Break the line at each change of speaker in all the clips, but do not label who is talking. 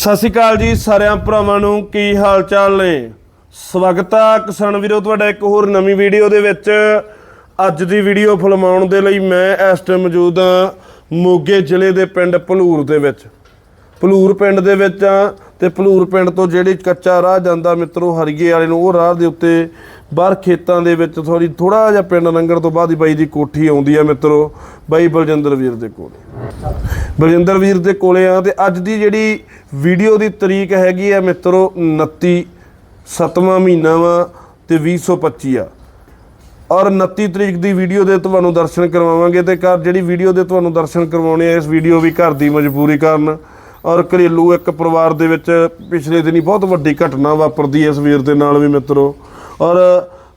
ਸਤਿ ਸ਼੍ਰੀ ਅਕਾਲ ਜੀ ਸਾਰਿਆਂ ਭਰਾਵਾਂ ਨੂੰ, ਕੀ ਹਾਲ ਚਾਲ ਨੇ? ਸਵਾਗਤ ਆ ਕਿਸਾਨ ਵੀਰੋ ਤੁਹਾਡਾ ਇੱਕ ਹੋਰ ਨਵੀਂ ਵੀਡੀਓ ਦੇ ਵਿੱਚ। ਅੱਜ ਦੀ ਵੀਡੀਓ ਫਿਲਮਾਉਣ ਦੇ ਲਈ ਮੈਂ ਇਸ ਟਾਈਮ ਮੌਜੂਦ ਆ ਮੋਗੇ ਜ਼ਿਲ੍ਹੇ ਦੇ ਪਿੰਡ ਭਲੂਰ ਦੇ ਵਿੱਚ। ਭਲੂਰ ਪਿੰਡ ਦੇ ਵਿੱਚ ਆ ਤੇ ਭਲੂਰ ਪਿੰਡ ਤੋਂ ਜਿਹੜੀ ਕੱਚਾ ਰਾਹ ਜਾਂਦਾ ਮਿੱਤਰੋ, ਹਰੀਏ ਵਾਲੇ ਨੂੰ, ਉਹ ਰਾਹ ਦੇ ਉੱਤੇ ਬਾਹਰ ਖੇਤਾਂ ਦੇ ਵਿੱਚ ਥੋੜੀ ਥੋੜਾ ਜਿਹਾ ਪਿੰਡ ਲੰਘਣ ਤੋਂ ਬਾਅਦ ਹੀ ਬਾਈ ਦੀ ਕੋਠੀ ਆਉਂਦੀ ਆ ਮਿੱਤਰੋ, ਬਾਈ ਬਲਜਿੰਦਰ ਵੀਰ ਦੇ ਕੋਲ। ਬਲਜਿੰਦਰ ਵੀਰ ਦੇ ਕੋਲੇ ਆ ਤੇ ਅੱਜ ਦੀ ਜਿਹੜੀ ਵੀਡੀਓ ਦੀ ਤਰੀਕ ਹੈਗੀ ਆ ਮਿੱਤਰੋ 29 ਸਤਵਾਂ ਮਹੀਨਾ ਵਾ ਤੇ 2025 ਆ। ਔਰ 29 ਤਰੀਕ ਦੀ ਵੀਡੀਓ ਦੇ ਤੁਹਾਨੂੰ ਦਰਸ਼ਨ ਕਰਵਾਵਾਂਗੇ ਤੇ ਘਰ ਜਿਹੜੀ ਵੀਡੀਓ ਦੇ ਤੁਹਾਨੂੰ ਦਰਸ਼ਨ ਕਰਵਾਉਣੇ ਆ, ਇਸ ਵੀਡੀਓ ਵੀ ਘਰ ਦੀ ਮਜਬੂਰੀ ਕਾਰਨ ਔਰ ਘਰੇਲੂ ਇੱਕ ਪਰਿਵਾਰ ਦੇ ਵਿੱਚ ਪਿਛਲੇ ਦਿਨੀ ਬਹੁਤ ਵੱਡੀ ਘਟਨਾ ਵਾਪਰਦੀ ਹੈ ਇਸ ਵੀਰ ਦੇ ਨਾਲ ਵੀ ਮਿੱਤਰੋ। ਔਰ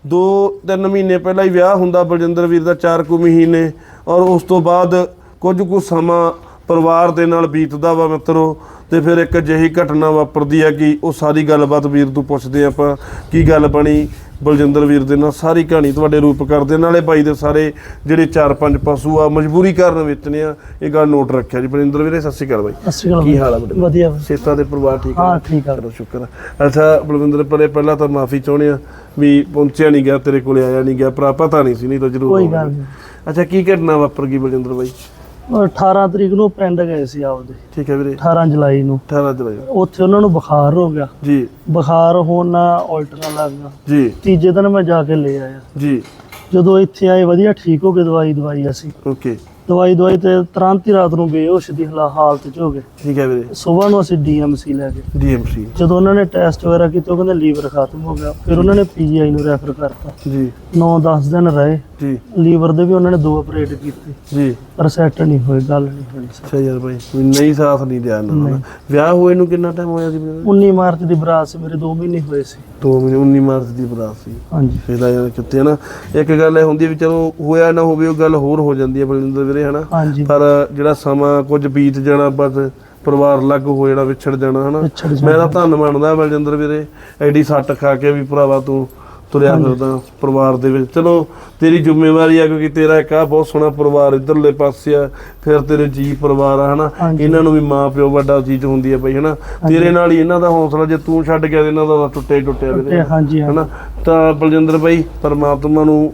2-3 ਮਹੀਨੇ ਪਹਿਲਾਂ ਹੀ ਵਿਆਹ ਹੁੰਦਾ ਬਲਜਿੰਦਰ ਵੀਰ ਦਾ 4 ਕੁ ਮਹੀਨੇ। ਔਰ ਉਸ ਤੋਂ ਬਾਅਦ ਕੁਝ ਕੁ ਸਮਾਂ ਪਰਿਵਾਰ ਦੇ ਨਾਲ ਬੀਤਦਾ ਵਾ ਮਿੱਤਰੋ। ਤੇ ਫਿਰ ਇੱਕ ਅਜਿਹੀ ਘਟਨਾ ਵਾਪਰਦੀ ਹੈ ਕਿ ਉਹ ਸਾਰੀ ਗੱਲਬਾਤ ਵੀਰ ਤੋਂ ਪੁੱਛਦੇ ਆਪਾਂ ਕੀ ਗੱਲ ਬਣੀ? ਬਲਜਿੰਦਰ ਵੀਰ ਦੇ ਨਾਲ ਸਾਰੀ ਕਹਾਣੀ ਤੁਹਾਡੇ ਰੂਪ ਕਰਦੇ ਨਾਲੇ ਬਾਈ ਦੇ ਸਾਰੇ ਜਿਹੜੇ 4-5 ਪਸ਼ੂ ਆ ਮਜਬੂਰੀ ਕਾਰਨ ਵੇਚਣੇ ਆ ਇਹ ਗੱਲ ਨੋਟ ਰੱਖਿਆ ਜੀ। ਬਲਜਿੰਦਰ ਵੀਰੇ ਸਤਿ ਸ਼੍ਰੀ ਅਕਾਲ ਬਾਈ।
ਸਤਿ ਸ਼੍ਰੀ ਅਕਾਲ
ਕੀ ਹਾਲ ਆ ਬੇਟਾ?
ਵਧੀਆ।
ਸੇਤਾ ਦੇ ਪਰਿਵਾਰ ਠੀਕ ਆ?
ਹਾਂ ਠੀਕ ਆ।
ਚਲੋ ਸ਼ੁਕਰ ਆ। ਅੱਛਾ ਬਲਵਿੰਦਰ ਪਰੇ ਪਹਿਲਾਂ ਤਾਂ ਮਾਫੀ ਚਾਹੁੰਦੇ ਆ ਵੀ ਪਹੁੰਚਿਆ ਨਹੀਂ ਗਿਆ ਤੇਰੇ ਕੋਲੇ ਆਇਆ ਨਹੀਂ ਗਿਆ ਭਰਾ ਪਤਾ ਨਹੀਂ ਸੀ ਨਹੀਂ ਤਾਂ ਜ਼ਰੂਰ
ਕੋਈ। ਗੱਲ ਨਹੀਂ
ਅੱਛਾ ਕੀ ਘਟਨਾ ਵਾਪਰ ਗਈ ਬਲਜਿੰਦਰ ਬਾਈ?
18 ਤਰੀਕ ਨੂੰ ਪਿੰਡ ਗਏ ਸੀ ਆਪਦੇ।
ਠੀਕ ਹੈ ਵੀਰੇ।
18 ਜੁਲਾਈ ਨੂੰ।
18 ਜੁਲਾਈ
ਉੱਥੇ ਉਹਨਾਂ ਨੂੰ ਬੁਖਾਰ ਹੋ ਗਿਆ।
ਜੀ।
ਬੁਖਾਰ ਹੋਣ ਨਾਲ ਲੱਗ ਗਿਆ
ਜੀ।
ਤੀਜੇ ਦਿਨ ਮੈਂ ਜਾ ਕੇ ਲੈ ਆਇਆ।
ਜੀ।
ਜਦੋਂ ਇੱਥੇ ਆਏ ਵਧੀਆ ਠੀਕ ਹੋ ਗਏ ਦਵਾਈ ਦਵਾਈ ਅਸੀਂ।
ਓਕੇ।
ਦਵਾਈ ਦਵਾਈ ਤੇ ਤੁਰੰਤ ਹੀ ਰਾਤ ਨੂੰ ਬੇਹੋਸ਼ ਦੀ ਹਲਾ- ਹਾਲਤ 'ਚ ਹੋ ਗਏ।
ਠੀਕ ਹੈ ਵੀਰੇ।
ਸਵੇਰ ਨੂੰ ਅਸੀਂ ਡੀਐਮਸੀ ਲੈ ਗਏ।
ਡੀਐਮਸੀ।
ਜਦੋਂ ਉਹਨਾਂ ਨੇ ਟੈਸਟ ਵਗੈਰਾ ਕੀਤੇ ਉਹ ਕਹਿੰਦੇ ਲੀਵਰ ਖਤਮ ਹੋ ਗਿਆ। ਫਿਰ ਉਹਨਾਂ ਨੇ ਪੀਜੀਆਈ ਨੂੰ ਰੈਫਰ ਕਰਤਾ।
ਜੀ।
9-10 ਦਿਨ ਰਹੇ।
ਜੀ
ਲੀਵਰ ਦੇ ਵੀ ਉਹਨਾਂ ਨੇ ਦੋ ਆਪਰੇਟ ਕੀਤੇ।
ਜੀ।
ਪਰ ਸੈੱਟ ਨਹੀਂ ਹੋਏ ਗੱਲ ਨਹੀਂ ਹੋਈ।
ਅੱਛਾ ਯਾਰ ਬਾਈ ਵੀ ਨਹੀਂ ਸਾਥ ਨਹੀਂ ਦਿਆ ਇਹਨਾਂ ਨੂੰ। ਵਿਆਹ ਹੋਏ ਨੂੰ ਕਿੰਨਾ ਟਾਈਮ ਹੋਇਆ ਸੀ ਵੀਰੇ
19 ਮਾਰਚ ਦੀ ਬਰਾਤ ਸੀ ਮੇਰੇ 2 ਮਹੀਨੇ ਹੋਏ ਸੀ।
2 ਮਹੀਨੇ 19 ਮਾਰਚ ਦੀ ਬਰਾਤ ਸੀ।
ਹਾਂਜੀ।
ਇਹਦਾ ਯਾਰ ਕਿਤੇ ਨਾ ਇੱਕ ਗੱਲ ਇਹ ਹੁੰਦੀ ਵੀ ਚਲੋ ਹੋਇਆ ਨਾ ਹੋਵੇ ਉਹ ਗੱਲ ਹੋਰ ਹੋ ਜਾਂਦੀ ਹੈ ਬਲਜਿੰਦਰ ਵੀਰੇ ਹਨਾ? ਪਰ ਜਿਹੜਾ ਸਮਾਂ ਕੁਝ ਬੀਤ ਜਾਣਾ ਬਸ ਪਰਿਵਾਰ ਅਲੱਗ ਹੋ ਜਾਣਾ ਵਿਛੜ ਜਾਣਾ ਹਨਾ? ਮੈਂ। ਤਾਂ ਧੰਨ ਮੰਨਦਾ ਬਲਜਿੰਦਰ ਵੀਰੇ ਐਡੀ ਸੱਟ ਖਾ ਕੇ ਵੀ ਭਰਾਵਾ ਤੂੰ ਤੁਰਿਆ ਫਿਰਦਾ ਪਰਿਵਾਰ ਦੇ ਵਿੱਚ। ਚਲੋ ਤੇਰੀ ਜ਼ਿੰਮੇਵਾਰੀ ਆ ਕਿਉਂਕਿ ਤੇਰਾ ਇੱਕ ਆ ਬਹੁਤ ਸੋਹਣਾ ਪਰਿਵਾਰ ਇਧਰਲੇ ਪਾਸੇ ਆ ਫਿਰ ਤੇਰੇ ਜੀ ਪਰਿਵਾਰ ਆ ਹਨਾ। ਇਹਨਾਂ ਨੂੰ ਵੀ ਮਾਂ ਪਿਓ ਵੱਡਾ ਚੀਜ਼ ਹੁੰਦੀ ਹੈ ਬਈ ਹਨਾ? ਤੇਰੇ ਨਾਲ ਹੀ ਇਹਨਾਂ ਦਾ ਹੌਸਲਾ ਜੇ ਤੂੰ ਛੱਡ ਗਿਆ ਇਹਨਾਂ ਦਾ ਤਾਂ ਟੁੱਟੇ ਟੁੱਟਿਆ ਵੀਰੇ
ਤੇ ਹਾਂਜੀ।
ਹਨਾ? ਤਾਂ ਬਲਜਿੰਦਰ ਬਾਈ ਪਰਮਾਤਮਾ ਨੂੰ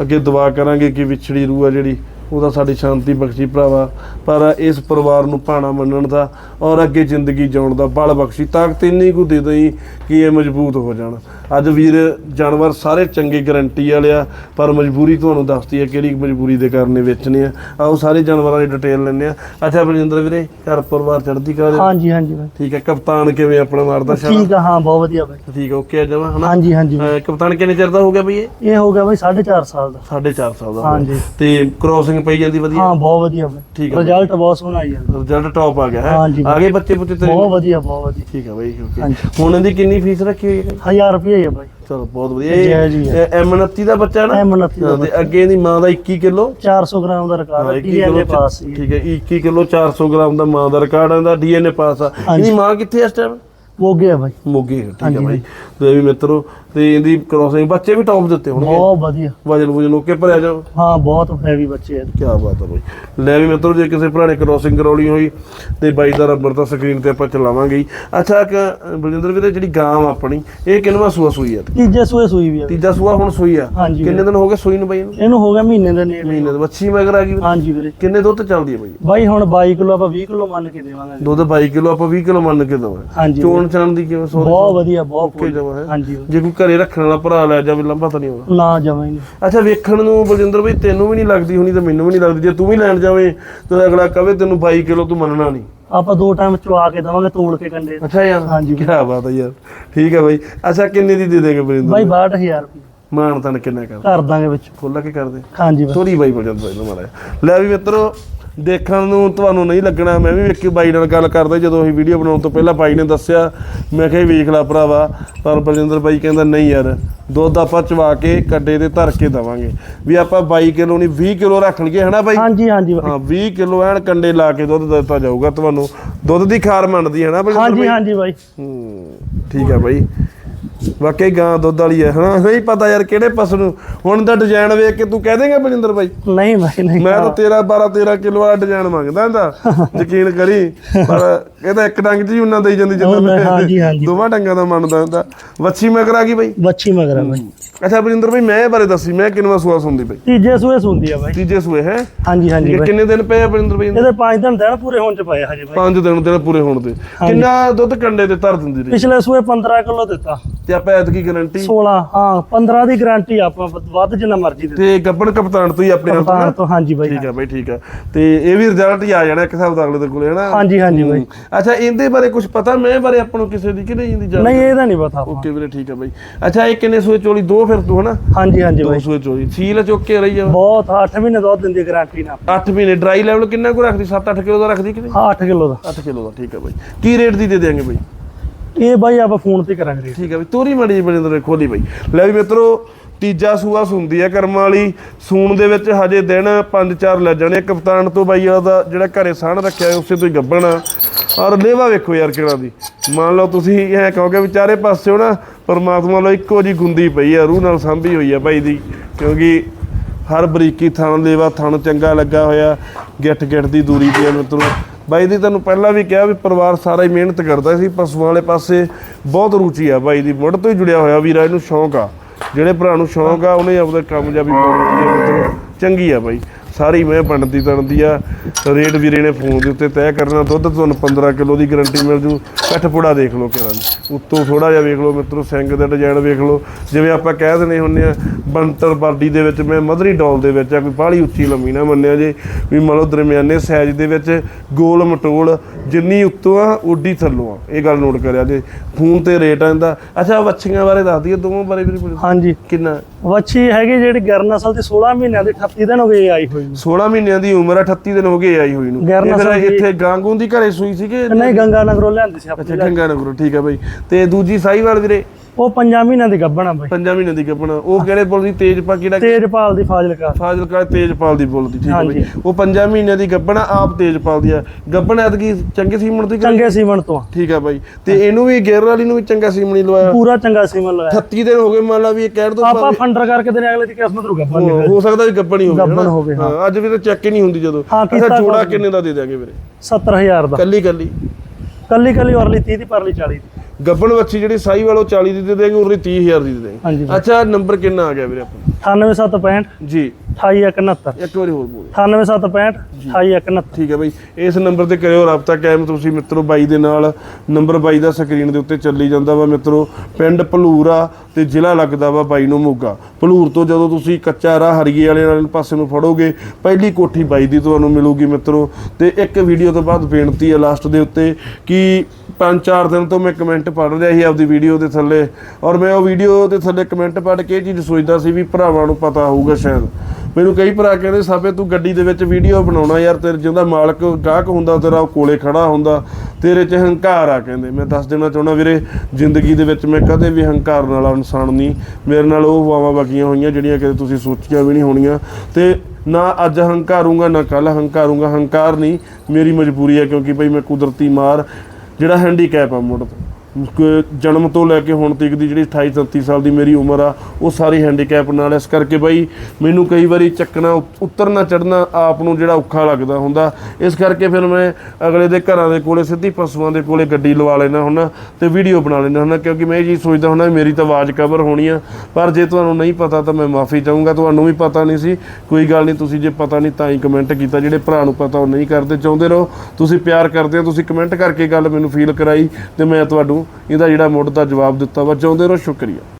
ਅੱਗੇ ਦੁਆ ਕਰਾਂਗੇ ਕਿ ਵਿਛੜੀ ਰੂਹ ਆ ਜਿਹੜੀ ਉਹਦਾ ਸਾਡੀ ਸ਼ਾਂਤੀ ਬਖਸ਼ੀ ਭਰਾਵਾ ਪਰ ਇਸ ਪਰਿਵਾਰ ਨੂੰ ਭਾਣਾ ਮੰਨਣ ਦਾ ਔਰ ਅੱਗੇ ਜ਼ਿੰਦਗੀ ਜਿਉਣ ਦਾ ਬਲ ਬਖਸ਼ੀ ਤਾਕਤ ਇੰਨੀ ਕੁ ਦੇ ਦਈ ਕਿ ਇਹ ਮਜ਼ਬੂਤ ਹੋ ਜਾਣ। ਅੱਜ ਵੀਰ ਜਾਨਵਰ ਸਾਰੇ ਚੰਗੇ ਗਰੰਟੀ ਵਾਲੇ ਆ ਪਰ ਮਜਬੂਰੀ ਤੁਹਾਨੂੰ ਦੱਸਦੀ ਹੈ ਕਿਹੜੀ ਮਜਬੂਰੀ ਦੇ ਕਾਰਨ ਵੇਚਣੇ ਆ। ਆਓ ਸਾਰੇ ਜਾਨਵਰਾਂ ਦੀ ਡਿਟੇਲ ਲੈਣੇ ਆ। ਅੱਛਾ ਬਲਜਿੰਦਰ ਵੀਰੇ ਘਰ ਪਰਿਵਾਰ ਚੜ੍ਹਦੀ ਕਲਾ ਦੇ?
ਹਾਂਜੀ ਹਾਂਜੀ ਬਾਈ
ਠੀਕ ਹੈ ਕਪਤਾਨ ਕਿਵੇਂ ਆਪਣਾ ਮਾਰਦਾ ਸ਼ਾਲਾ
ਠੀਕ ਆ ਹਾਂ ਬਹੁਤ ਵਧੀਆ ਬਾਈ
ਠੀਕ ਓਕੇ ਆ ਜਾਵਾ ਹਨਾ?
ਹਾਂਜੀ ਹਾਂਜੀ। ਬਾਈ।
ਅਹ ਕਪਤਾਨ ਕਿੰਨੇ ਚਿਰ ਦਾ ਹੋ ਗਿਆ ਬਈ ਇਹ?
ਇਹ ਹੋ ਗਿਆ ਬਾਈ 4.5 ਸਾਲ ਦਾ।
4.5 ਸਾਲ ਦਾ
ਹਾਂਜੀ।
ਤੇ ਕ੍ਰੋਸਿੰਗ ਪਈ ਜਾਂਦੀ ਵਧੀਆ?
ਹਾਂ ਬਹੁਤ ਵਧੀਆ ਬਾਈ।
ਠੀਕ ਆ।
ਰਿਜ਼ਲਟ ਬਹੁਤ ਸੋਹਣਾ ਆਈ ਜਾਂਦਾ
ਰਿਜ਼ਲਟ ਟੌਪ ਆ ਗਿਆ ਹੈ?
ਹਾਂਜੀ।
ਆ ਗਏ ਬੱਚੇ ਪੁੱਤੇ ਤੇਰੇ
ਬਹੁਤ ਵਧੀਆ ਬਹੁਤ ਵਧੀਆ।
ਠੀਕ ਹੈ ਬਾਈ ਓਕੇ।
ਹਾਂਜੀ।
ਹੁਣ ਇਹਦੀ ਕਿੰਨੀ ਫੀਸ ਰੱਖੀ ਹੋਈ ਹੈ?
1000 ਰੁਪਏ ਹੈ ਬਾਈ।
ਚਲੋ ਬਹੁਤ ਵਧੀਆ।
ਜੈ ਜੀ।
ਇਹ ਐਮ29 ਦਾ ਬੱਚਾ ਨਾ?
M29 ਦਾ
ਹਾਂ, ਤੇ ਅੱਗੇ ਇਹਦੀ ਮਾਂ ਦਾ 21 ਕਿਲੋ?
400 ਗ੍ਰਾਮ ਦਾ ਰਿਕਾਰਡ ਹੈ ਡੀਐਨਏ ਪਾਸ ਸੀ।
ਠੀਕ ਹੈ 21 ਕਿਲੋ 400 ਗ੍ਰਾਮ ਦਾ ਮਾਂ ਦਾ ਰਿਕਾਰਡ ਆਂਦਾ ਡੀਐਨਏ ਪਾਸ ਆ।
ਹਾਂਜੀ।
ਇਹਦੀ ਮਾਂ ਕਿੱਥੇ ਆ ਇਸ ਟਾਈਮ
ਮੋਗੇ ਆ ਬਾਈ।
ਮੋਗੇ ਠੀਕ ਹੈ ਬਾਈ। ਤੇ ਵੀ ਮਿੱਤਰੋ ਤੇ ਇਹਦੀ ਕ੍ਰੋਸਿੰਗ ਬੱਚੇ ਵੀ ਟੌਪ ਦਿੱਤੇ ਹੋਣਗੇ।
ਬਹੁਤ ਵਧੀਆ।
ਵਜਨ ਵਜਨ ਓਕੇ ਭਰਿਆ ਜਾਓ
ਹਾਂ ਬਹੁਤ ਹੈਵੀ ਬੱਚੇ ਆ।
ਕੀ ਬਾਤ ਹੈ ਬਾਈ। ਲੈ ਵੀ ਮਿੱਤਰੋ ਜੇ ਕਿਸੇ ਭਰਾ ਨੇ ਕ੍ਰੋਸਿੰਗ ਕਰਾਉਣੀ ਹੋਈ ਤੇ ਬਾਈ ਦਾ ਨੰਬਰ ਤਾਂ ਸਕਰੀਨ ਤੇ ਆਪਾਂ ਚਲਾਵਾਂਗੇ ਅੱਛਾ ਇੱਕ ਬਲਜਿੰਦਰ ਵੀਰੇ ਜਿਹੜੀ ਗਾਂ ਆਪਣੀ ਇਹ ਕਿੰਨਵਾ ਸੂਆ ਸੂਈ ਆ?
ਤੀਜੇ ਸੂਏ ਸੂਈ ਵੀ ਆ।
ਤੀਜਾ ਸੂਆ ਹੁਣ ਸੂਈ ਆ। ਕਿੰਨੇ ਦਿਨ ਹੋ ਗਏ ਸੂਈ ਨੂੰ ਬਾਈ ਨੂੰ
ਇਹਨੂੰ ਹੋ ਗਿਆ ਮਹੀਨੇ ਦੇ ਨੇੜੇ।
ਮਹੀਨੇ ਦੇ ਵੱਛੀ ਮਗਰ ਆ ਗਈ।
ਹਾਂਜੀ ਵੀਰੇ।
ਕਿੰਨੇ ਦੁੱਧ ਚੱਲਦੀ ਹੈ ਬਾਈ?
ਬਾਈ ਹੁਣ 22 ਕਿਲੋ ਆਪਾਂ 20 ਕਿਲੋ ਮੰਨ ਕੇ ਦੇਵਾਂਗੇ।
ਦੁੱਧ 22 ਕਿਲੋ ਆਪਾਂ 20 ਕਿਲੋ ਮੰਨ ਕੇ ਦਵਾਂਗੇ। ਚੋਣ ਚਾਣ ਦੀ ਕਿਵੇਂ ਸੋਚ
ਬਹੁਤ ਵਧੀਆ ਬਹੁਤ
ਓਕੇ ਜਮਾ ਹੈ।
ਹਾਂਜੀ।
ਜੇ ਕੋਈ ਘਰੇ ਰੱਖਣ ਵਾਲਾ ਭਰਾ ਲੈ ਜਾਵੇ ਲੰਬਾ ਤਾਂ ਨਹੀਂ ਹੋਣਾ
ਨਾ ਜਮਾ ਹੀ ਨਹੀਂ।
ਅੱਛਾ ਵੇਖਣ ਨੂੰ ਬਲਜਿੰਦਰ ਬਈ ਤੈਨੂੰ ਵੀ ਨਹੀਂ ਲੱਗਦੀ ਹੋਣੀ ਤੇ ਮੈਨੂੰ ਵੀ ਨਹੀਂ ਲੱਗਦੀ। ਜੇ ਤੂੰ ਵੀ ਲੈਣ ਜਾਵੇਂ ਤੇ ਅਗਲਾ ਕਵੇ ਤੈਨੂੰ 22 ਕਿਲੋ ਤੂੰ ਮੰਨਣਾ ਨਹੀਂ।
ਆਪਾਂ ਦੋ ਟਾਈਮ ਚਵਾ ਕੇ ਦਵਾਂਗੇ ਤੋੜ ਕੇ ਕੰਡੇ
ਅੱਛਾ ਯਾਰ
ਹਾਂਜੀ।
ਕੀ ਬਾਤ ਹੈ ਯਾਰ। ਠੀਕ ਹੈ ਬਾਈ। ਅੱਛਾ ਕਿੰਨੇ ਦੀ ਦੇ ਦੇਗੇ ਬਲਜਿੰਦਰ
ਬਾਈ 62000 ਰੁਪਏ।
ਮਾਨ ਤਨ ਕਿੰਨਾ ਕਰ।
ਕਰ ਦਾਂਗੇ ਵਿੱਚ।
ਖੋਲਾ ਕੇ ਕਰਦੇ
ਹਾਂਜੀ ਬਾਈ
ਥੋੜੀ ਬਾਈ ਬਲਜਿੰਦਰ ਇਹਨੂੰ ਮਾੜਾ ਜਿਹਾ। ਲੈ ਵੀ ਮਿੱਤਰੋ ਦੇਖਣ ਨੂੰ ਤੁਹਾਨੂੰ ਨਹੀਂ ਲੱਗਣਾ ਮੈਂ ਵੀ ਵੇਖੀ ਬਾਈ ਨਾਲ ਗੱਲ ਕਰਦਾ ਜਦੋਂ ਅਸੀਂ ਵੀਡੀਓ ਬਣਾਉਣ ਤੋਂ ਪਹਿਲਾਂ ਬਾਈ ਨੇ ਦੱਸਿਆ ਮੈਂ ਕਿਹਾ ਵੇਖ ਲੈ ਭਰਾਵਾ। ਪਰ ਬਲਜਿੰਦਰ ਬਾਈ ਕਹਿੰਦਾ ਨਹੀਂ ਯਾਰ ਦੁੱਧ ਆਪਾਂ ਚਵਾ ਕੇ ਕੱਡੇ ਤੇ ਧਰ ਕੇ ਦਵਾਂਗੇ। ਵੀ ਆਪਾਂ 22 ਕਿਲੋ ਨਹੀਂ 20 ਕਿਲੋ ਰੱਖ ਲਈਏ ਹਨਾ ਬਾਈ?
ਹਾਂਜੀ ਹਾਂਜੀ।
ਹਾਂ 20 ਕਿਲੋ ਐਨ ਕੰਡੇ ਲਾ ਕੇ ਦੁੱਧ ਦਿੱਤਾ ਜਾਊਗਾ ਤੁਹਾਨੂੰ। ਦੁੱਧ ਦੀ ਖਾਰ ਮੰਨਦੀ ਹੈ ਨਾ ਬਲਜਿੰਦਰ
ਹਾਂਜੀ
ਬਾਈ?
ਹਾਂਜੀ ਬਾਈ।
ਹੂੰ ਠੀਕ ਹੈ ਬਾਈ। ਵਾਕਈ ਗਾਂ ਦੁੱਧ ਵਾਲੀ ਹੈ ਹਨਾ? ਨਹੀਂ ਪਤਾ ਯਾਰ ਕਿਹੜੇ ਪਸ਼ੂ ਨੂੰ। ਹੁਣ ਦਾ ਡਿਜ਼ਾਈਨ ਵੇਖ ਕੇ ਤੂੰ ਕਹਿ ਦੇਂਗਾ ਬਜਿੰਦਰ ਬਾਈ?
ਨਹੀਂ ਬਾਈ ਨਹੀਂ।
ਮੈਂ ਤਾਂ 13 12 13 ਕਿਲੋ ਵਾਲਾ ਡਿਜ਼ਾਈਨ ਮੰਗਦਾ ਇਹਦਾ। ਯਕੀਨ ਕਰੀ। ਪਰ ਇਹਦਾ ਇੱਕ ਡੰਗ ਜੀ ਉਹਨਾਂ ਦੇਈ ਜਾਂਦੀ
ਉਹ ਮੈਂ- ਹਾਂਜੀ ਹਾਂਜੀ।
ਦੋਵਾਂ ਡੰਗਾਂ ਦਾ ਮੰਨਦਾ ਹੁੰਦਾ। ਵੱਛੀ ਮਗਰ ਆ ਗਈ ਬਾਈ?
ਬੱਚੀ ਮਗਰ ਆ ਬਾਈ।
ਅੱਛਾ ਬਜਿੰਦਰ ਬਾਈ ਮੈਂ ਇਹ ਬਾਰੇ ਦੱਸੀ। ਮੈਂ ਕਿੰਨਵਾ ਸੂਆ ਸੁਣਦੀ ਬਾਈ?
ਤੀਜੇ ਸੂਏ ਸੁੰਦੀ ਆ ਬਾਈ।
ਤੀਜੇ ਸੂਏ ਹੈ?
ਹਾਂਜੀ ਹਾਂਜੀ ਬਾਈ।
ਕਿੰਨੇ ਦਿਨ ਪਏ ਆ ਬਜਿੰਦਰ ਬਾਈ?
ਇਹਦੇ ਪੰਜ ਦਿਨ ਦੇਣ ਪੂਰੇ ਹੋਣ ਚ ਪਏ ਹਜੇ ਬਾਈ।
ਪੰਜ ਦਿਨ ਦਿਨ ਪੂਰੇ ਹੋਣ ਦੇ। ਕਿੰਨਾ ਦੁੱਧ ਕੰਡੇ ਤੇ ਧਰ ਦਿੰਦੀ ਰਹੀ?
ਪਿਛਲੇ ਸੂਏ 15 ਕਿਲੋ ਦਿੱਤਾ।
ਤੇ ਆਪਾਂ ਐਤਕੀ ਗਾਰੰਟੀ
16 ਹਾਂ 15 ਦੀ ਗਾਰੰਟੀ ਆਪਾਂ ਵੱਧ ਜਿੰਨਾ ਮਰਜ਼ੀ ਦੇ
ਤੇ ਗੱਬਣ ਕਪਤਾਨ ਤੋਂ ਹੀ ਆਪਣੇ ਆਪ ਤੋਂ
ਤਾਂ ਹਾਂਜੀ ਬਾਈ।
ਠੀਕ ਆ ਬਾਈ ਠੀਕ ਆ। ਤੇ ਇਹ ਵੀ ਰਿਜ਼ਲਟ ਹੀ ਆ ਜਾਣਾ ਇੱਕ ਹਿਸਾਬ ਦਾ ਅਗਲੇ ਦੇ ਕੋਲੇ ਹਨਾ
ਹਾਂਜੀ ਹਾਂਜੀ ਬਾਈ।
ਅੱਛਾ ਇਹਦੇ ਬਾਰੇ ਕੁਝ ਪਤਾ ਮੈਂ ਬਾਰੇ ਆਪਾਂ ਨੂੰ ਕਿਸੇ ਦੀ ਕਿ ਨਹੀਂ ਜਾਣ
ਨਹੀਂ ਇਹਦਾ ਨਹੀਂ ਪਤਾ
ਓਕੇ ਵੀਰੇ ਠੀਕ ਆ ਬਾਈ। ਅੱਛਾ ਇਹ ਕਿੰਨੇ ਸੂਏ ਚੋਲੀ? ਦੋ ਫਿਰ ਤੂੰ ਹਨਾ?
ਹਾਂਜੀ ਹਾਂਜੀ
ਦੋ
ਬਾਈ।
ਸੂਏ ਚੋਲੀ। ਸੀਲ ਚੁੱਕ ਕੇ ਰਹੀ ਆ।
ਬਹੁਤ 8 ਮਹੀਨੇ ਦੁੱਧ ਦਿੰਦੀ ਗਾਰੰਟੀ ਨਾਲ।
8 ਮਹੀਨੇ ਡਰਾਈ ਲੈਵਲ ਕਿੰਨਾ ਕੁ ਰੱਖਦੀ? 7-8 ਕਿਲੋ ਦਾ ਰੱਖਦੀ ਕਿ ਨਹੀਂ?
ਹਾਂ 8 ਕਿਲੋ ਦਾ।
8 ਕਿਲੋ ਦਾ ਠੀਕ ਆ ਬਾਈ। ਕੀ ਰੇਟ ਦੀ ਦੇ ਦੇਾਂਗੇ ਬਾਈ?
ਇਹ ਬਾਈ ਆਪਾਂ ਫੋਨ ਤੇ ਕਰਾਂਗੇ
ਠੀਕ ਹੈ ਬਈ ਤੋਰੀ ਮੜੀ ਜੀ ਬਣੇ ਖੋਲੀ ਬਈ। ਲੈ ਵੀ ਮਿੱਤਰੋ, ਤੀਜਾ ਸੂਆ ਸੁੰਦੀ ਆ ਕਰਮਾਂ ਵਾਲੀ। ਸੂਣ ਦੇ ਵਿੱਚ ਹਜੇ ਦਿਨ 5-4 ਲੈ ਜਾਣੇ। ਕਪਤਾਨ ਤੋਂ ਬਾਈ ਉਹਦਾ ਜਿਹੜਾ ਘਰੇ ਸਾਣ ਰੱਖਿਆ ਉਸੇ ਤੋਂ ਹੀ ਗੱਬਣ ਆ। ਔਰ ਲੇਵਾ ਵੇਖੋ ਯਾਰ ਕਿਹੜਾ ਦੀ। ਮੰਨ ਲਓ ਤੁਸੀਂ ਇਹ ਕਹੋਗੇ ਵਿਚਾਰੇ ਪਾਸਿਓ ਨਾ ਪਰਮਾਤਮਾ ਵੱਲੋਂ ਇੱਕੋ ਜੀ ਗੁੰਦੀ ਪਈ ਆ, ਰੂਹ ਨਾਲ ਸਾਂਭੀ ਹੋਈ ਆ ਬਾਈ ਦੀ। ਕਿਉਂਕਿ ਹਰ ਬਰੀਕੀ ਥਣ ਲੇਵਾ ਥਣ ਚੰਗਾ ਲੱਗਾ ਹੋਇਆ ਗਿੱਠ ਗਿੱਠ ਦੀ ਦੂਰੀ ਤੇ ਆ ਮਿੱਤਰੋ। ਬਾਈ ਦੀ ਤੁਹਾਨੂੰ ਪਹਿਲਾਂ ਵੀ ਕਿਹਾ ਵੀ ਪਰਿਵਾਰ ਸਾਰਾ ਹੀ ਮਿਹਨਤ ਕਰਦਾ ਸੀ ਪਸ਼ੂਆਂ ਵਾਲੇ ਪਾਸੇ ਬਹੁਤ ਰੁਚੀ ਆ ਬਾਈ ਦੀ ਮੁੱਢ ਤੋਂ ਹੀ ਜੁੜਿਆ ਹੋਇਆ ਵੀਰਾ, ਇਹਨੂੰ ਸ਼ੌਂਕ ਆ। ਜਿਹੜੇ ਭਰਾ ਨੂੰ ਸ਼ੌਂਕ ਆ, ਉਹਨੇ ਆਪਦਾ ਕੰਮ ਜਾ ਵੀ ਚੰਗੀ ਆ ਬਾਈ। ਸਾਰੀ ਮੈਂ ਬਣਦੀ ਤਣਦੀ ਆ। ਰੇਟ ਵੀਰੇ ਨੇ ਫੋਨ ਦੇ ਉੱਤੇ ਤੈਅ ਕਰਨਾ ਦੁੱਧ ਤੁਹਾਨੂੰ 15 ਕਿਲੋ ਦੀ ਗਾਰੰਟੀ ਮਿਲ ਜੂ। ਕੱਠ ਪੁੜਾ ਦੇਖ ਲਓ ਕਿਰਾਂ ਉੱਤੋਂ ਥੋੜਾ ਜਿਹਾ ਵੇਖ ਲਓ ਮਿੱਤਰੋ ਸਿੰਘ ਦਾ ਡਿਜ਼ਾਈਨ ਵੇਖ ਲਓ। ਜਿਵੇਂ ਆਪਾਂ ਕਹਿ ਦਿੰਦੇ ਹੁੰਨੇ ਆ ਬੰਤਰ ਬਾਡੀ ਦੇ ਵਿੱਚ ਮੈਂ ਮਧਰੀ ਡੋਲ ਦੇ ਵਿੱਚ ਆ ਕੋਈ ਬਾਹਲੀ ਉੱਚੀ ਲੰਮੀ ਨਾ ਮੰਨਿਆ ਜੇ। ਵੀ ਮੰਨ ਲਓ ਦਰਮਿਆਨੇ ਸਾਈਜ਼ ਦੇ ਵਿੱਚ ਗੋਲ ਮਟੋਲ ਜਿੰਨੀ ਉੱਤੋਂ ਆ ਓਡੀ ਥੱਲੋਂ ਆ। ਇਹ ਗੱਲ ਨੋਟ ਕਰਿਆ ਜੇ। ਫੋਨ ਤੇ ਰੇਟ ਆ ਇਹਦਾ। ਅੱਛਾ ਵੱਛੀਆਂ ਬਾਰੇ ਦੱਸ ਦਈਏ ਦੋਵਾਂ ਬਾਰੇ ਵੀ
ਹਾਂਜੀ।
ਕਿੰਨਾ?
ਵੱਛੀ ਹੈਗੀ ਜਿਹੜੀ ਗਰ ਨਸਲ ਦੀ 16 ਮਹੀਨਿਆਂ ਦੀ 38 ਦਿਨ ਹੋ ਗਏ ਆਈ ਹੋਈ।
16 ਮਹੀਨਿਆਂ ਦੀ ਉਮਰ ਆ 38 ਦਿਨ ਹੋ ਗਏ ਆਈ ਹੋਈ ਨੂੰ। ਇਹ ਫਿਰ ਇੱਥੇ ਗਾਂਗੂ ਦੀ ਘਰੇ ਸੂਈ ਸੀਗੇ
ਨਹੀਂ ਗੰਗਾ ਨਗਰੋਂ ਲਿਆਂਦੀ ਸੀ
ਅੱਛਾ ਗੰਗਾ ਨਗਰੋਂ ਠੀਕ ਆ ਬਾਈ। ਤੇ ਦੂਜੀ ਸਾਈਵਾਲ ਵੀਰੇ?
ਉਹ ਪੰਜਾਂ ਮਹੀਨਿਆਂ ਦੀ ਗੱਭਣਾ ਬਾਈ।
ਪੰਜਾਂ ਮਹੀਨਿਆਂ ਦੀ ਗੱਭਣ ਉਹ ਕਿਹੜੇ ਪੁੱਲ ਦੀ? ਤੇਜਪਾ ਕਿਹੜਾ?
ਤੇਜਪਾਲ ਦੀ ਫਾਜ਼ਿਲਕਾ।
ਫਾਜ਼ਿਲਕਾ ਤੇਜਪਾਲ ਦੀ ਦੀ ਠੀਕ ਆ ਬਾਈ।
ਹਾਂਜੀ।
ਉਹ ਪੰਜਾਂ ਮਹੀਨਿਆਂ ਦੀ ਗੱਭਣ ਆ, ਆਪ ਤੇਜਪਾਲ ਦੀ ਆ। ਗੱਭਣ ਐਤਕੀ ਚੰਗੇ ਸੀਮਣ ਦੀ ਕਰੀ?
ਚੰਗੇ ਸੀਮਨ ਤੋਂ
ਠੀਕ ਆ ਬਾਈ। ਤੇ ਇਹਨੂੰ ਵੀ ਗੇਰ ਵਾਲੀ ਨੂੰ ਵੀ ਚੰਗਾ ਸੀਮਣੀ ਲਵਾਇਆ?
ਪੂਰਾ ਚੰਗਾ ਸੀਮਨ ਲਗਾਇਆ
38 ਦਿਨ ਹੋ ਗਏ ਮੰਨ ਲਾ ਵੀ ਇਹ ਕਹਿਣ ਤੋਂ
ਆਪਾਂ ਫੰਡਰ ਕਰਕੇ ਦਿਨ ਅਗਲੇ ਦੀ ਕਿਸਮਤ ਰੂ ਗੱਭਣ
ਹੋ ਹੋ ਸਕਦਾ ਵੀ ਗੱਭਣ ਹੀ ਹੋਵੇ
ਗੱਭਣ
ਹਨਾ?
ਹੋਵੇ, ਹਾਂ।
ਹਾਂ ਅੱਜ ਵੀ ਤਾਂ ਚੈੱਕ ਹੀ ਨਹੀਂ ਹੁੰਦੀ ਜਦੋਂ।
ਹਾਂ, ਕੀਤਾ
ਜੋੜਾ ਕਿੰਨੇ ਦਾ ਦੇ ਦਿਆਂਗੇ ਵੀਰੇ?
70000 ਦਾ।
ਕੱਲੀ ਕੱਲੀ
ਕੱਲੀ ਕੱਲੀ ਔਰਲੀ 30 ਦੀ ਪਰਲੀ 40 ਦੀ।
ਗੱਬਣ ਵੱਛੀ ਜਿਹੜੀ ਸਾਈ ਵਾਲੋ 40 ਦੀ ਦੇ ਦੇਗੇ ਉਰੀ 30000 ਦੀ ਦੇ ਦੇਗੇ। ਅੱਛਾ ਨੰਬਰ ਕਿੰਨਾ ਆ ਗਿਆ ਵੀਰੇ ਆਪਣਾ?
98765
ਜੀ।
2869
ਇੱਕ ਵਾਰੀ ਹੋਰ ਬੋਲੋ।
98765 2869
ਠੀਕ ਹੈ ਬਾਈ। ਇਸ ਨੰਬਰ ਤੇ ਕਰਿਓ ਰਾਬਤਾ ਕਾਇਮ। ਤੁਸੀਂ ਮਿੱਤਰੋ ਬਾਈ ਦੇ ਨਾਲ ਨੰਬਰ ਬਾਈ ਦਾ ਸਕਰੀਨ ਦੇ ਉੱਤੇ ਚੱਲੀ ਜਾਂਦਾ ਵਾ ਮਿੱਤਰੋ। ਪਿੰਡ ਭਲੂਰਾ ਤੇ ਜ਼ਿਲ੍ਹਾ ਲੱਗਦਾ ਵਾ ਬਾਈ ਨੂੰ ਮੋਗਾ। ਭਲੂਰ ਤੋਂ ਜਦੋਂ ਤੁਸੀਂ ਕੱਚਾ ਰਾਹ ਹਰੀਏ ਵਾਲੇ ਵਾਲੇ ਪਾਸੇ ਨੂੰ ਫੜੋਗੇ ਪਹਿਲੀ ਕੋਠੀ ਬਾਈ ਦੀ ਤੁਹਾਨੂੰ ਮਿਲੂਗੀ ਮਿੱਤਰੋ। ਤੇ ਇੱਕ ਵੀਡੀਓ ਤੋਂ ਬਾਅਦ ਬੇਨਤੀ ਹੈ ਲਾਸਟ ਦੇ ਉੱਤੇ ਕਿ ਪੰਜ ਚਾਰ ਦਿਨ ਤੋਂ ਮੈਂ ਕਮੈਂਟ ਪੜ੍ਹ ਰਿਹਾ ਸੀ ਆਪਦੀ ਵੀਡੀਓ ਦੇ ਥੱਲੇ। ਔਰ ਮੈਂ ਉਹ ਵੀਡੀਓ ਦੇ ਥੱਲੇ ਕਮੈਂਟ ਪੜ੍ਹ ਕੇ ਇਹ ਚੀਜ਼ ਸੋਚਦਾ ਸੀ ਵੀ ਭਰਾਵਾਂ ਨੂੰ ਪਤਾ ਹੋਊਗਾ ਸ਼ਾਇਦ। ਮੈਨੂੰ ਕਈ ਭਰਾ ਕਹਿੰਦੇ, ਸਾਬੇ, ਤੂੰ ਗੱਡੀ ਦੇ ਵਿੱਚ ਵੀਡੀਓ ਬਣਾਉਣਾ ਯਾਰ, ਤੇਰੇ ਜਿਹਦਾ ਮਾਲਕ ਗਾਹਕ ਹੁੰਦਾ, ਤੇਰਾ ਉਹ ਕੋਲੇ ਖੜਾ ਹੁੰਦਾ, ਤੇਰੇ 'ਚ ਹੰਕਾਰ ਆ, ਕਹਿੰਦੇ। ਮੈਂ ਦੱਸ ਦੇਣਾ ਚਾਹੁੰਦਾ, ਵੀਰੇ, ਜ਼ਿੰਦਗੀ ਦੇ ਵਿੱਚ ਮੈਂ ਕਦੇ ਵੀ ਹੰਕਾਰ ਨਾਲ ਇਨਸਾਨ ਨਹੀਂ। ਮੇਰੇ ਨਾਲ ਉਹ ਹਵਾਵਾਂ ਬਾਕੀਆਂ ਹੋਈਆਂ, ਜਿਹੜੀਆਂ ਕਦੇ ਤੁਸੀਂ ਸੋਚੀਆਂ ਵੀ ਨਹੀਂ ਹੋਣੀਆਂ। ਤੇ ਨਾ ਅੱਜ ਹੰਕਾਰੂੰਗਾ, ਨਾ ਕੱਲ ਹੰਕਾਰੂੰਗਾ। ਹੰਕਾਰ ਨਹੀਂ, ਮੇਰੀ ਮਜਬੂਰੀ ਹੈ ਕਿਉਂਕਿ ਭਈ ਮੈਂ ਕੁਦਰਤੀ ਮਾਰ ਜਿਹੜਾ ਹੈਂਡੀਕੈਪ ਆ ਮੁੱਢ ਤੋਂ। ਜਨਮ ਤੋਂ ਲੈ ਕੇ ਹੁਣ ਤੱਕ ਦੀ ਜਿਹੜੀ 28 37 ਸਾਲ ਦੀ ਮੇਰੀ ਉਮਰ ਆ, ਉਹ ਸਾਰੀ ਹੈਂਡੀਕੈਪ ਨਾਲ ਇਸ ਕਰਕੇ ਬਾਈ, ਮੈਨੂੰ ਕਈ ਵਾਰੀ ਚੱਕਣਾ, ਉ- ਉਤਰਨਾ ਚੜਨਾ ਆਪ ਨੂੰ ਜਿਹੜਾ ਔਖਾ ਲੱਗਦਾ ਹੁੰਦਾ। ਇਸ ਕਰਕੇ ਫਿਰ ਮੈਂ ਅਗਲੇ ਦੇ ਘਰਾਂ ਦੇ ਕੋਲੇ, ਸਿੱਧੀ ਪਸ਼ੂਆਂ ਦੇ ਕੋਲੇ ਗੱਡੀ ਲਵਾ ਲੈਣਾ ਹੁੰਦਾ ਤੇ ਵੀਡੀਓ ਬਣਾ ਲੈਣਾ ਹੁੰਦਾ, ਕਿਉਂਕਿ ਮੈਂ ਇਹ ਚੀਜ਼ ਸੋਚਦਾ ਹੁੰਦਾ ਮੇਰੀ ਤਾਂ ਆਵਾਜ਼ ਕਵਰ ਹੋਣੀ ਆ। ਪਰ ਜੇ ਤੁਹਾਨੂੰ ਨਹੀਂ ਪਤਾ ਤਾਂ ਮੈਂ ਮਾਫੀ ਚਾਹੂੰਗਾ, ਤੁਹਾਨੂੰ ਵੀ ਪਤਾ ਨਹੀਂ ਸੀ। ਕੋਈ ਗੱਲ ਨਹੀਂ, ਤੁਸੀਂ ਜੇ ਪਤਾ ਨਹੀਂ ਤਾਂ ਹੀ ਕਮੈਂਟ ਕੀਤਾ, ਜਿਹੜੇ ਭਰਾ ਨੂੰ ਪਤਾ ਉਹ ਨਹੀਂ ਕਰਦੇ, ਚਾਹੁੰਦੇ ਰਹੋ। ਤੁਸੀਂ ਪਿਆਰ ਕਰਦੇ ਹੋ, ਤੁਸੀਂ ਕਮੈਂਟ ਕਰਕੇ ਗੱਲ ਮੈਨੂੰ ਫੀਲ ਕਰਾਈ ਤੇ ਮੈਂ ਤੁਹਾਨੂੰ ਇਹਦਾ ਜਿਹੜਾ ਮੁੱਢ ਦਾ ਜਵਾਬ ਦਿੱਤਾ ਵਾ ਚਾਹੁੰਦੇ ਰਹੋ ਸ਼ੁਕਰੀਆ।